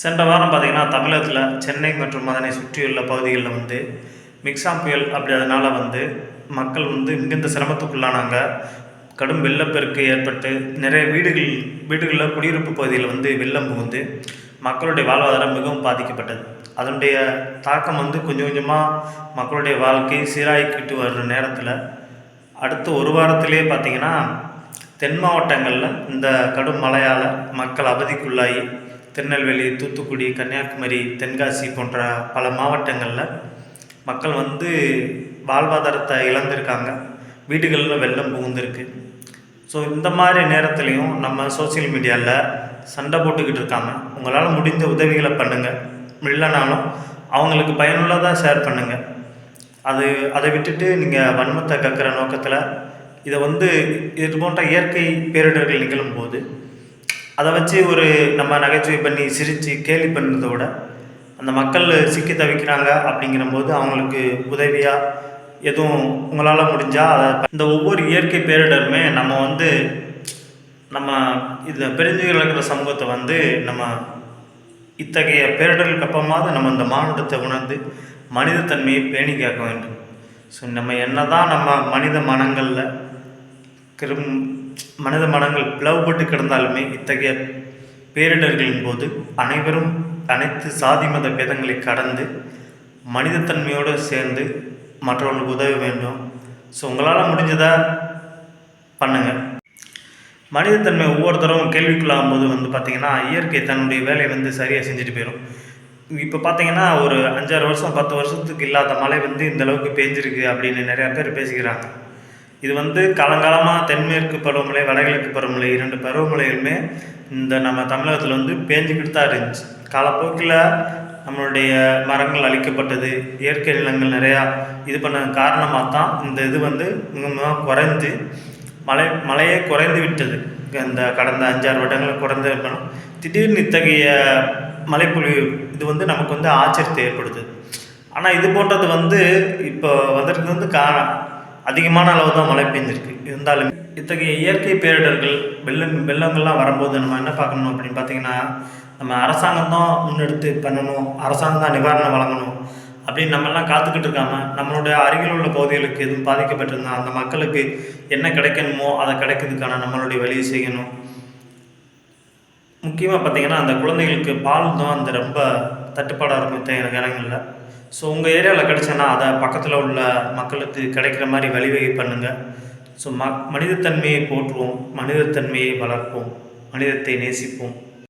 சென்ற வாரம் பார்த்திங்கன்னா தமிழகத்தில் சென்னை மற்றும் அதனை சுற்றியுள்ள பகுதிகளில் வந்து மிக்சாம் புயல் அப்படி அதனால் வந்து மக்கள் வந்து மிகுந்த சிரமத்துக்குள்ளானாங்க. கடும் வெள்ளப்பெருக்கு ஏற்பட்டு நிறைய வீடுகள் வீடுகளில் குடியிருப்பு பகுதியில் வந்து வெள்ளம் புகுந்து மக்களுடைய வாழ்வாதாரம் மிகவும் பாதிக்கப்பட்டது. அதனுடைய தாக்கம் வந்து கொஞ்சம் கொஞ்சமாக மக்களுடைய வாழ்க்கை சீராகிக்கிட்டு வர்ற நேரத்தில் அடுத்த ஒரு வாரத்திலே பார்த்தீங்கன்னா தென் மாவட்டங்களில் இந்த கடும் மழையால் மக்கள் அவதிக்குள்ளாகி திருநெல்வேலி தூத்துக்குடி கன்னியாகுமரி தென்காசி போன்ற பல மாவட்டங்களில் மக்கள் வந்து வாழ்வாதாரத்தை இழந்திருக்காங்க. வீடுகளில் வெள்ளம் புகுந்திருக்கு. ஸோ இந்த மாதிரி நேரத்துலையும் நம்ம சோஷியல் மீடியாவில் சண்டை போட்டுக்கிட்டு இருக்காங்க. உங்களால் முடிஞ்ச உதவிகளை பண்ணுங்கள் இல்லைனாலும் அவங்களுக்கு பயனுள்ளதாக ஷேர் பண்ணுங்கள் அது அதை விட்டுட்டு நீங்கள் வன்மத்தை கக்கிற நோக்கத்தில் இதை வந்து இது போன்ற இயற்கை பேரிடர்கள் நிகழும்போது அதை வச்சு ஒரு நம்ம நகைச்சுவை பண்ணி சிரித்து கேலி பண்ணுறதை விட அந்த மக்கள் சிக்கி தவிக்கிறாங்க அப்படிங்கிறபோது அவங்களுக்கு உதவியாக எதுவும் உங்களால் முடிஞ்சால் அதை இந்த ஒவ்வொரு இயற்கை பேரிடருமே நம்ம வந்து நம்ம இதில் பிரிஞ்சு கிடக்கிற சமூகத்தை வந்து நம்ம இத்தகைய பேரிடர்களுக்கு அப்புறமாவது நம்ம இந்த மானுடத்தை உணர்ந்து மனிதத்தன்மையை பேணி கேட்க வேண்டும். ஸோ நம்ம என்ன தான் நம்ம மனித மனங்களில் கிரும் மனித மனங்கள் பிளவுபட்டு கிடந்தாலுமே இத்தகைய பேரிடர்களின் போது அனைவரும் அனைத்து சாதி மத பேதங்களை கடந்து மனிதத்தன்மையோடு சேர்ந்து மற்றவர்களுக்கு உதவ வேண்டும். ஸோ உங்களால் முடிஞ்சதை பண்ணுங்கள் மனிதத்தன்மை ஒவ்வொருத்தரும் கேள்விக்குள்ளாகும் போது வந்து பார்த்திங்கன்னா இயற்கை தன்னுடைய வேலையை வந்து சரியாக செஞ்சுட்டு போயிடும் இப்போ பார்த்தீங்கன்னா ஒரு அஞ்சாறு வருஷம் பத்து வருஷத்துக்கு இல்லாத மழை வந்து இந்த அளவுக்கு பேஞ்சிருக்கு அப்படின்னு நிறையா பேர் பேசிக்கிறாங்க. இது வந்து காலங்காலமாக தென்மேற்கு பருவமழை வடகிழக்கு பருவமழை இரண்டு பருவமழைகளுமே இந்த நம்ம தமிழகத்தில் வந்து பேஞ்சிக்கிட்டு தான் இருந்துச்சு. காலப்போக்கில் நம்மளுடைய மரங்கள் அழிக்கப்பட்டது இயற்கை நிலங்கள் நிறையா இது பண்ண காரணமாக தான் இந்த இது வந்து மிக மிக குறைஞ்சு மழை மழையே குறைந்து விட்டது. இந்த கடந்த அஞ்சாறு வருடங்கள் குறைந்து இருக்கணும் திடீர்னு இத்தகைய மழைப்பொழிவு இது வந்து நமக்கு வந்து ஆச்சரியத்தை ஏற்படுது ஆனால் இது போன்றது வந்து இப்போ வந்திருக்கிறது வந்து காரணம். அதிகமான அளவு தான் மழை பெஞ்சிருக்கு. இருந்தாலும் இத்தகைய இயற்கை பேரிடர்கள் வெள்ளம் வெள்ளங்கள்லாம் வரும்போது நம்ம என்ன பார்க்கணும் அப்படின்னு பார்த்தீங்கன்னா நம்ம அரசாங்கம் தான் முன்னெடுத்து பண்ணணும் அரசாங்கம் தான் நிவாரணம் வழங்கணும் அப்படின்னு நம்மெல்லாம் காத்துக்கிட்டு இருக்காம நம்மளுடைய அருகில் உள்ள பகுதிகளுக்கு எதுவும் பாதிக்கப்பட்டிருந்தால் அந்த மக்களுக்கு என்ன கிடைக்கணுமோ அதை கிடைக்கிறதுக்கான நம்மளுடைய வழியை செய்யணும். முக்கியமாக பார்த்தீங்கன்னா அந்த குழந்தைகளுக்கு பால் தான் அந்த ரொம்ப தட்டுப்பாடாக இருக்கும் இத்தகைய இடங்களில் ஸோ உங்கள் ஏரியாவில் கிடைச்சேன்னா அதை பக்கத்தில் உள்ள மக்களுக்கு கிடைக்கிற மாதிரி வழிவகை பண்ணுங்கள் ஸோ ம மனிதத்தன்மையை போற்றுவோம் மனிதத்தன்மையை வளர்ப்போம் மனிதத்தை நேசிப்போம்.